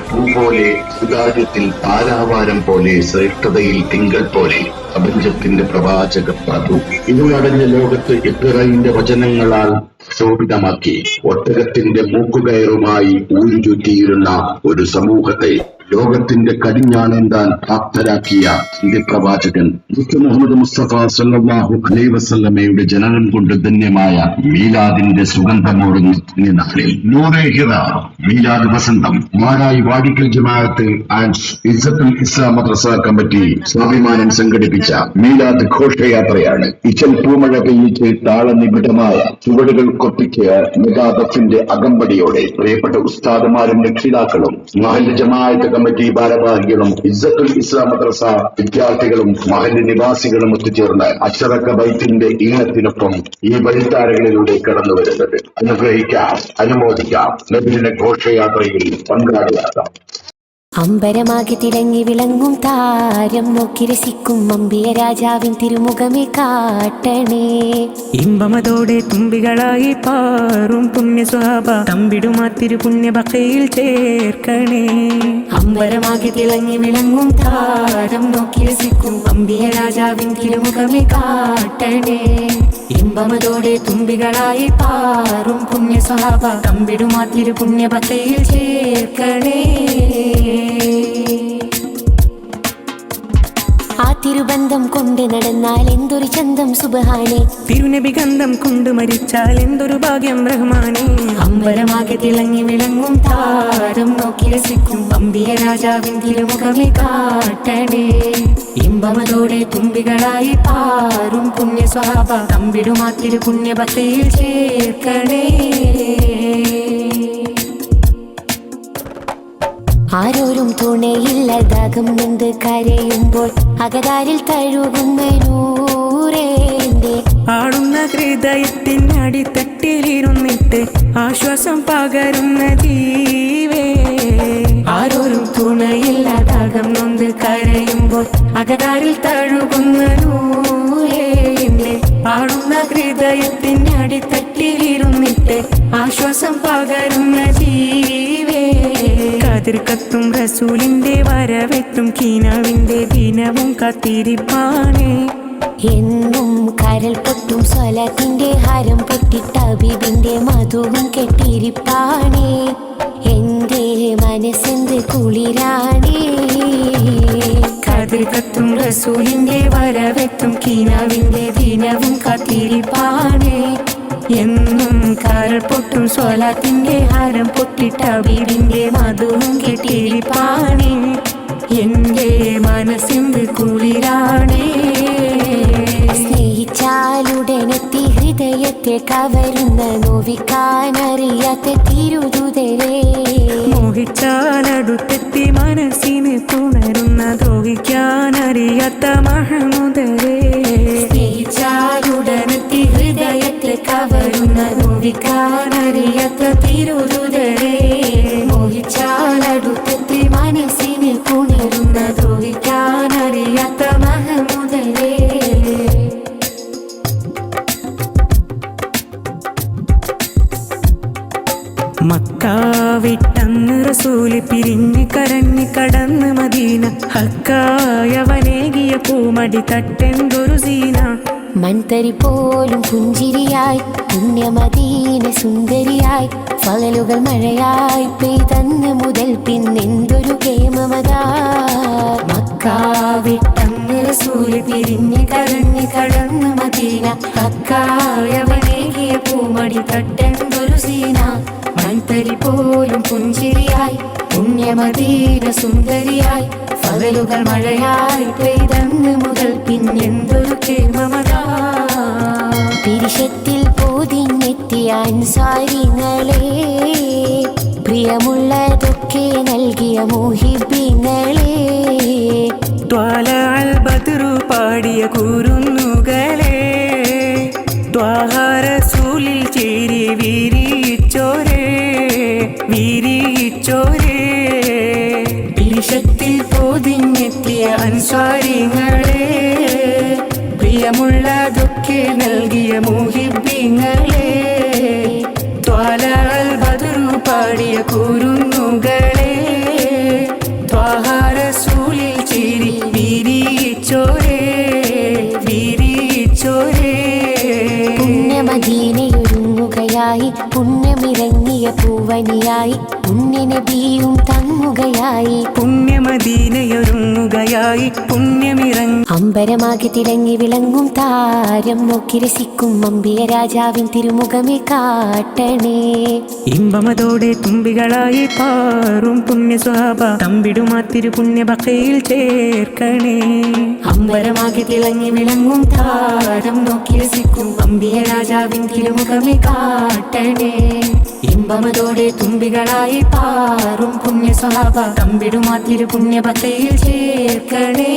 പൂ പോലെ സുതാര്യത്തിൽ പാലാവാരം പോലെ ശ്രേഷ്ഠതയിൽ തിങ്കൾ പോലെ പ്രപഞ്ചത്തിന്റെ പ്രവാചക പ്രഭു ഇരുളടഞ്ഞ ലോകത്ത് ഇബ്രഹിന്റെ വചനങ്ങളാൽ ശോഭിതമാക്കി ഒട്ടകത്തിന്റെ മൂക്കുകയറുമായി ഊരുചുറ്റിയിരുന്ന ഒരു സമൂഹത്തെ ലോകത്തിന്റെ കടിഞ്ഞാണേന്താൻ പ്രാപ്തരാക്കിയ പ്രവാചകൻ. മുഹമ്മദ് മുസ്തഫ സല്ലാഹു അലൈ വസല്ലമയുടെ ജനനം കൊണ്ട് ധന്യമായ മീലാദിന്റെ സുഗന്ധമോടുന്ന നാളിൽ നൂറേഹിത മീലാദ് വസന്തം. മാരായി വാടിക്കൽ ജമാഅത്ത് ആൻഡ് ഇസ്ലാം മദ്രസ കമ്മിറ്റി സ്വാഭിമാനം സംഘടിപ്പിച്ച മീലാദ് ഘോഷയാത്രയാണ്. ഇച്ചൽ പൂമഴ പെയ്യിച്ച് താളനിബിഡമായ ചുവടുകൾ കൊപ്പിച്ച് മെഗാദഫിന്റെ അകമ്പടിയോടെ പ്രിയപ്പെട്ട ഉസ്താദുമാരും രക്ഷിതാക്കളും മഹല്ല് ജമാഅത്ത് കമ്മിറ്റി ഭാരവാഹികളും ഇസ്സത്തുൽ ഇസ്ലാം മദ്രസ വിദ്യാർത്ഥികളും മഹല്ല് നിവാസികളും ഒത്തുചേർന്ന് അക്ഷരക്ക ബൈത്തിന്റെ ഈണത്തിനൊപ്പം ഈ വഴിത്താരകളിലൂടെ കടന്നു വരുന്നത്. അനുഗ്രഹിക്കാം അനുമോദിക്കാം. നബിദിന ഘോഷയാത്രയിൽ പങ്കാളിയാക്കാം അമ്പരമാകെ തിളങ്ങി വിളങ്ങും താരം നോക്കി രസിക്കും അമ്പിയ രാജാവിൻ തിരുമുഖമേ കാട്ടണേ. ഇമ്പമതോടെ തുമ്പികളായി പാറും പുണ്യ സ്വഭാവ തമ്പിടുമാ തിരുപുണ്യ ബക്കയിൽ ചേർക്കണേ. അമ്പരമാകെ തിളങ്ങി വിളങ്ങും താരം നോക്കി രസിക്കും അമ്പിയ രാജാവിൻ തിരുമുഖമേ കാട്ടണേ. ഇമ്പമതോടെ തുമ്പികളായി പാറും പുണ്യ സ്വഭാവ തമ്പിടുമാ തിരുപുണ്യ ഭക്തയിൽ ചേർക്കണേ. ആ തിരുബന്ധം കൊണ്ട് നടന്നാൽ എന്തൊരു ചന്തം സുബഹാനെ? തിരുനബി ഗന്ധം കൊണ്ട് മരിച്ചാൽ എന്തൊരു ഭാഗ്യം റഹ്മാനെ? അമ്പലമാകെ തിളങ്ങി വിളങ്ങും താരം നോക്കി രസിക്കും അമ്പിയ രാജാവിൻ തിരുമുഖമേ കാട്ടണേ. ഇമ്പമതോടെ തുമ്പികളായി പാറും പുണ്യ സ്വഭാവ തമ്പിടുമാത്തിരു പുണ്യഭക്തിയിൽ ചേർക്കണേ. ആരോരും തുണയില്ലതാകും എന്ത് കരയുമ്പോൾ അകതാരിൽ തഴുകുന്ന നൂറേന്റെ ആടുന്ന ഹൃദയത്തിനടിത്തട്ടിലിരുന്നിട്ട് ആശ്വാസം പകരുന്ന ജീവേ. ആരോരും തുണയില്ലതാകം നൊന്ത് കരയുമ്പോൾ അകതാരിൽ തഴുകുന്ന നൂറേന്റെ ആടുന്ന ഹൃദയത്തിനടിത്തട്ടിലിരുന്നിട്ട് ആശ്വാസം പകരുന്ന ജീവേ. കതിർക്കത്തും റസൂലിന്റെ വരവെത്തും കീനാവിന്റെ ദിനവും കത്തിരിപ്പാണേ എന്നും കരൽ പൊട്ടും സ്വലത്തിന്റെ ഹരം പൊട്ടിട്ട ബിബിന്റെ മധുവും കെട്ടിരിപ്പാണേ എന്റെ മനസ്സെന്ത് കുളിരാണേ. കതിർക്കത്തും റസൂലിന്റെ വരവെത്തും കീനാവിന്റെ ദിനവും കത്തിരിപ്പാണേ എന്നും കാരൽ പൊട്ടും സ്വലാത്തിന്റെ ഹാരം പൊട്ടിട്ട വീടിന്റെ മധുവും കെട്ടിരിപ്പാണേ എന്റെ മനസ്സിന്റെ കുളിരാണേ. സ്നേഹിച്ചാലുടനെത്തി ഹൃദയത്തെ കവരുന്ന നോവിക്കാനറിയാത്ത തിരുതുതരേ. മോഹിച്ചാലടുത്തെത്തി മനസ്സിന് പുണരുന്ന ദ്രോഹിക്കാനറിയാത്ത മഹമുദരേ. സ്നേഹിച്ചാലുടനെത്തി കവരുന്ന നോവിക്കാനറിയാത്ത തിരുതുതരേ. മോഹിച്ചാലടുത്തെത്തി മനസ്സിന് പുണരുന്ന ദ്രോഹിക്കാനറിയാത്ത മഹമുദരേ മക്കാവിട്ടന്ന് റസൂലി പിരിഞ്ഞ് കരഞ്ഞ് കടന്ന് മദീന. ഹക്കായവനേകിയ പൂമടി തട്ടെന്തൊരു സീന. മൺതരി പോലും പുഞ്ചിരിയായി പുണ്യമദീന സുന്ദരിയായി പകലുകൾ മഴയായി പെയ്തന്ന് മുതൽ പിന്നെന്തൊരു കേമമതാ. മക്കാവിട്ടന്ന് റസൂൽ പിരിഞ്ഞ് കരഞ്ഞ് കടന്ന് മദീന ഹക്കായവനേകിയ പൂമടി തട്ടെന്തൊരു സീന. മൺതരി പോലും പുഞ്ചിരിയായി പുണ്യമദീന സുന്ദരിയായി പകലുകൾ മഴയായി പെയ്തന്ന് മുതൽ പിന്നെന്തൊരു കേമമതാ അൻസാരിങ്ങളെ പ്രിയമുള്ളതൊക്കെ നൽകിയ മോഹിബിങ്ങളെ ത്വാല അൽ ബദ്രു പാടിയ കുരുന്നുകളെ ത്വാഹാരസൂലിൽ ചേരി വീരിച്ചോരേ വീരിച്ചോരേ പിരിശത്തിൽ പോതിഞ്ഞെത്തിയ അൻസാരിങ്ങളെ പ്രിയമുള്ളതൊക്കെ നൽകിയ മോഹിബിങ്ങളെ മായ കുരുന്നുകളെ ദ്വാഹാരസൂലിൽ ചിരി വിരിയിച്ചോരേ വിരിയിച്ചോരേ. പുണ്യമദീനയൊരുങ്ങുകയായി പുണ്യമിറങ്ങിയ പൂവനിയായി. പുണ്യമിറങ്ങി. അമ്പരമാകെ തിളങ്ങി വിളങ്ങും താരം നോക്കി രസിക്കും അമ്പിയ രാജാവിൻ തിരുമുഖമേ കാട്ടണേ. ഇമ്പമതോടെ തുമ്പികളായി പാറും പുണ്യസ്വാഭ തമ്പിടുമാ തിരു പുണ്യബക്കയിൽ ചേർക്കണേ. അമ്പരമാകെ തിളങ്ങി വിളങ്ങും താരം നോക്കി രസിക്കും അമ്പിയ രാജാവിൻ തിരുമുഖമേ കാട്ടണേ. ഇമ്പമതോടെ തുമ്പികളായി പാറും പുണ്യ സ്വഭാവ തമ്പിടുമാത്തിരു പുണ്യപത്തയിൽ ചേർക്കണേ.